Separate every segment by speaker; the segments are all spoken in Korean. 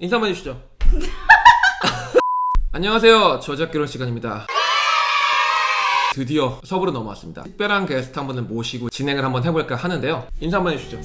Speaker 1: 인사 한번 해주시죠. 안녕하세요. 저작 결혼 시간입니다. 드디어 서부로 넘어왔습니다. 특별한 게스트 한 분을 모시고 진행을 한번 해볼까 하는데요. 인사 한번 해주시죠.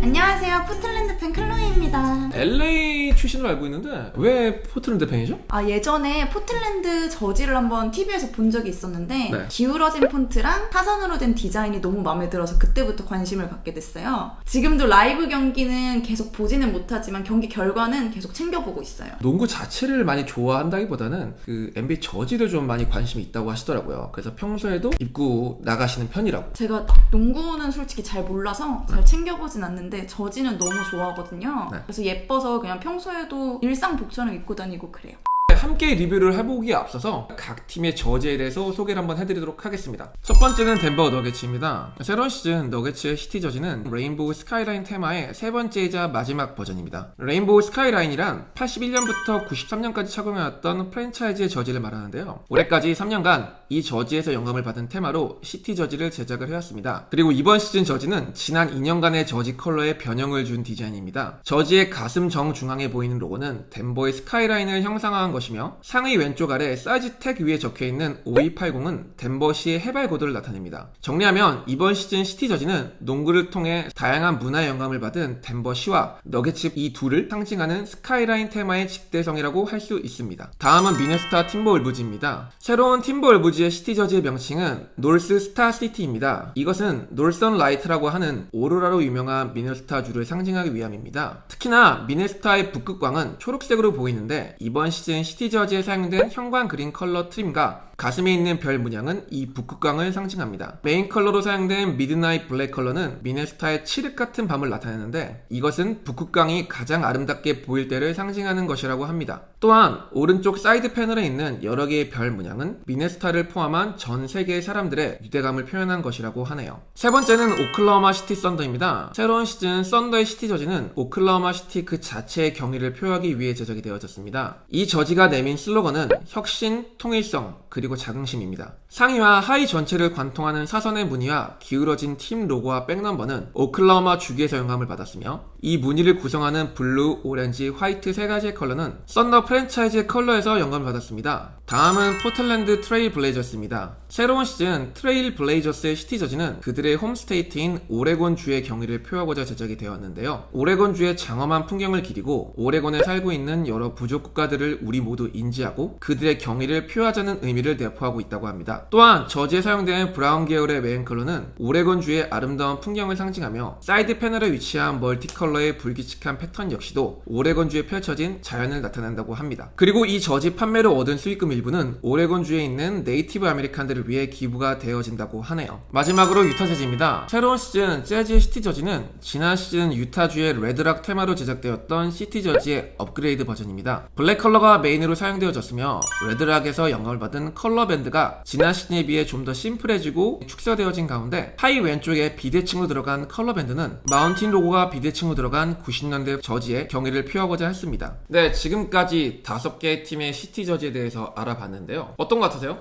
Speaker 2: 안녕하세요. 포틀랜드 팬 클로이입니다.
Speaker 1: LA 출신으로 알고 있는데 왜 포틀랜드 팬이죠?
Speaker 2: 아, 예전에 포틀랜드 저지를 한번 TV에서 본 적이 있었는데
Speaker 1: 네.
Speaker 2: 기울어진 폰트랑 타선으로 된 디자인이 너무 마음에 들어서 그때부터 관심을 갖게 됐어요. 지금도 라이브 경기는 계속 보지는 못하지만 경기 결과는 계속 챙겨보고 있어요.
Speaker 1: 농구 자체를 많이 좋아한다기보다는 그 NBA 저지를 좀 많이 관심이 있다고 하시더라고요. 그래서 평소에도 입고 나가시는 편이라고.
Speaker 2: 제가 농구는 솔직히 잘 몰라서 잘 챙겨보진 않는데 저지는 너무 좋아하거든요.
Speaker 1: 네.
Speaker 2: 그래서 예뻐서 그냥 평소에도 일상 복처럼 입고 다니고 그래요.
Speaker 1: 함께 리뷰를 해보기에 앞서서 각 팀의 저지에 대해서 소개를 한번 해드리도록 하겠습니다. 첫 번째는 덴버 너게츠입니다. 새로운 시즌 너게츠의 시티 저지는 레인보우 스카이라인 테마의 세 번째이자 마지막 버전입니다. 레인보우 스카이라인이란 81년부터 93년까지 착용해왔던 프랜차이즈의 저지를 말하는데요. 올해까지 3년간 이 저지에서 영감을 받은 테마로 시티 저지를 제작을 해왔습니다. 그리고 이번 시즌 저지는 지난 2년간의 저지 컬러에 변형을 준 디자인입니다. 저지의 가슴 정중앙에 보이는 로고는 덴버의 스카이라인을 형상화한 것이며 상의 왼쪽 아래 사이즈 택 위에 적혀있는 5280은 덴버시의 해발 고도를 나타냅니다. 정리하면 이번 시즌 시티 저지는 농구를 통해 다양한 문화의 영감을 받은 덴버시와 너겟츠 이 둘을 상징하는 스카이라인 테마의 집대성이라고 할 수 있습니다. 다음은 미네스타 팀버 울브지입니다. 새로운 팀버 울브 지의 시티 저지의 명칭은 놀스 스타 시티입니다. 이것은 놀선 라이트라고 하는 오로라로 유명한 미네스타 주를 상징하기 위함입니다. 특히나 미네스타의 북극광은 초록색으로 보이는데 이번 시즌 시티 저지에 사용된 형광 그린 컬러 트림과 가슴에 있는 별 문양은 이 북극광을 상징합니다. 메인 컬러로 사용된 미드나잇 블랙 컬러는 미네스타의 칠흑 같은 밤을 나타내는데 이것은 북극광이 가장 아름답게 보일 때를 상징하는 것이라고 합니다. 또한 오른쪽 사이드 패널에 있는 여러 개의 별 문양은 미네스타를 포함한 전 세계의 사람들의 유대감을 표현한 것이라고 하네요. 세 번째는 오클라호마 시티 썬더입니다. 새로운 시즌 썬더의 시티 저지는 오클라호마 시티 그 자체의 경위를 표하기 위해 제작이 되어졌습니다. 이 저지가 내민 슬로건은 혁신, 통일성, 그리고 자긍심입니다. 상의와 하의 전체를 관통하는 사선의 무늬와 기울어진 팀 로고와 백넘버는 오클라호마 주기에서 영감을 받았으며 이 무늬를 구성하는 블루, 오렌지, 화이트 세 가지의 컬러는 썬더 프랜차이즈의 컬러에서 영감을 받았습니다. 다음은 포틀랜드 트레일 블레이저스입니다. 새로운 시즌 트레일 블레이저스의 시티 저지는 그들의 홈스테이트인 오레곤주의 경위를 표하고자 제작이 되었는데요. 오레곤주의 장엄한 풍경을 기리고 오레곤에 살고 있는 여러 부족 국가들을 우리 모두 인지하고 그들의 경위를 표하자는 의미를 내포하고 있다고 합니다. 또한 저지에 사용된 브라운 계열의 메인 컬러는 오레곤주의 아름다운 풍경을 상징하며 사이드 패널에 위치한 멀티 컬러의 불규칙한 패턴 역시도 오레곤주에 펼쳐진 자연을 나타낸다고 합니다. 그리고 이 저지 판매로 얻은 수익금 일부는 오레곤주에 있는 네이티브 아메리칸들을 위해 기부가 되어진다고 하네요. 마지막으로 유타 재즈입니다. 새로운 시즌 재즈 시티 저지는 지난 시즌 유타주의 레드락 테마로 제작되었던 시티 저지의 업그레이드 버전입니다. 블랙 컬러가 메인으로 사용되어졌으며 레드락에서 영감을 받은 컬러 밴드가 지난 시즌에 비해 좀 더 심플해지고 축소되어진 가운데 하이 왼쪽에 비대칭으로 들어간 컬러 밴드는 마운틴 로고가 비대칭으로 들어간 90년대 저지의 경위를 표하고자 했습니다. 네, 지금까지 다섯 개의 팀의 시티 저지에 대해서 알아봤는데요. 어떤 것 같으세요?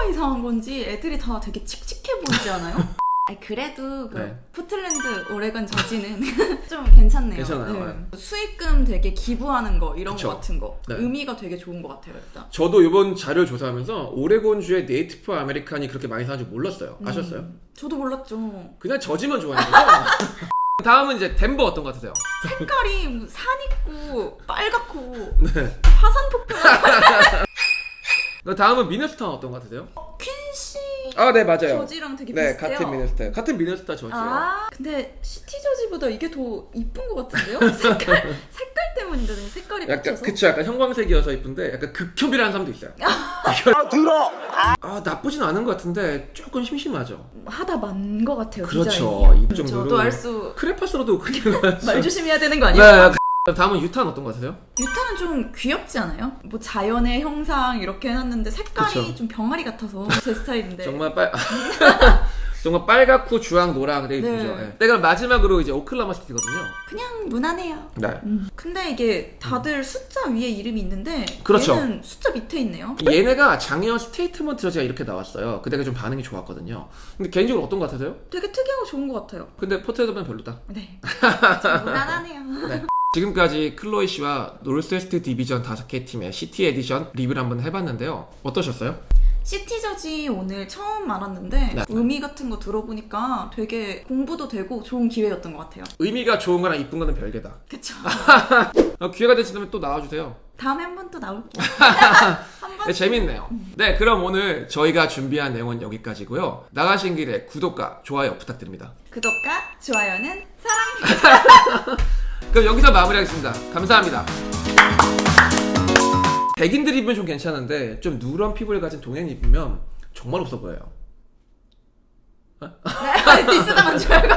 Speaker 2: 컬러가 이상한 건지 애들이 다 되게 칙칙해 보이지 않아요? 아니 그래도 그
Speaker 1: 네.
Speaker 2: 포틀랜드 오레건 저지는 좀 괜찮네요.
Speaker 1: 괜찮아요.
Speaker 2: 수익금 되게 기부하는 거 이런
Speaker 1: 그쵸.
Speaker 2: 거 같은 거
Speaker 1: 네.
Speaker 2: 의미가 되게 좋은 것 같아요 일단.
Speaker 1: 저도 이번 자료 조사하면서 오레곤주의 네이티브 아메리칸이 그렇게 많이 사는 줄 몰랐어요. 아셨어요?
Speaker 2: 음, 저도 몰랐죠.
Speaker 1: 그냥 저지만 좋아하는 거죠? 다음은 이제 덴버 어떤 것 같으세요?
Speaker 2: 색깔이 뭐산 있고 빨갛고
Speaker 1: 네.
Speaker 2: 화산 폭풍
Speaker 1: 그 다음은 미네스타 어떤 것 같으세요?
Speaker 2: 퀸시
Speaker 1: 아, 네, 맞아요.
Speaker 2: 저지랑 되게
Speaker 1: 네,
Speaker 2: 비슷해요.
Speaker 1: 같은 미네스타요. 같은 미네스타 저지요.
Speaker 2: 아 근데 시티 저지보다 이게 더 이쁜 것 같은데요? 색깔 색깔 때문인데 색깔이
Speaker 1: 약간
Speaker 2: 펼쳐서.
Speaker 1: 그쵸 약간 형광색이어서 이쁜데 약간 극혐이라는 사람도 있어요. 아 들어. 아 나쁘진 않은 것 같은데 조금 심심하죠.
Speaker 2: 하다 만 것 같아요.
Speaker 1: 그렇죠.
Speaker 2: 디자인이.
Speaker 1: 이 정도로.
Speaker 2: 저도 알수
Speaker 1: 크레파스로도 그렇게
Speaker 2: 말 조심해야 되는 거 아니에요?
Speaker 1: 네. 다음은 유타는 어떤 것 같으세요?
Speaker 2: 유타는 좀 귀엽지 않아요? 뭐 자연의 형상 이렇게 해놨는데 색깔이
Speaker 1: 그쵸.
Speaker 2: 좀 병아리 같아서 제 스타일인데
Speaker 1: 정말 빨 정말 빨갛고 주황 노랑 되게
Speaker 2: 네.
Speaker 1: 이쁘죠. 네. 네, 그럼 마지막으로 이제 오클라마 시티거든요.
Speaker 2: 그냥 무난해요.
Speaker 1: 네.
Speaker 2: 음. 근데 이게 다들 숫자 위에 이름이 있는데
Speaker 1: 그렇죠.
Speaker 2: 얘는 숫자 밑에 있네요.
Speaker 1: 얘네가 작년 스테이트먼트 저지가 이렇게 나왔어요. 그때가 좀 반응이 좋았거든요. 근데 개인적으로 어떤 것 같으세요?
Speaker 2: 되게 특이하고 좋은 것 같아요.
Speaker 1: 근데 포트레드면 별로다.
Speaker 2: 네. 좀 무난하네요.
Speaker 1: 네. 지금까지 클로이 씨와 노스웨스트 디비전 5개 팀의 시티 에디션 리뷰를 한번 해봤는데요. 어떠셨어요?
Speaker 2: 시티저지 오늘 처음 알았는데
Speaker 1: 네.
Speaker 2: 의미 같은 거 들어보니까 되게 공부도 되고 좋은 기회였던 것 같아요.
Speaker 1: 의미가 좋은 거랑 이쁜 거는 별개다.
Speaker 2: 그쵸?
Speaker 1: 어, 기회가 되시면 또 나와주세요.
Speaker 2: 다음에 한 번 또 나올게요. 한 번.
Speaker 1: 네, 재밌네요. 네, 그럼 오늘 저희가 준비한 내용은 여기까지고요. 나가신 길에 구독과 좋아요 부탁드립니다.
Speaker 2: 구독과 좋아요는 사랑입니다.
Speaker 1: 그럼 여기서 마무리하겠습니다. 감사합니다. 백인들 입으면 좀 괜찮은데 좀 누런 피부를 가진 동양인 입으면 정말 없어 보여요.
Speaker 2: 네, 디스당한 줄 알고.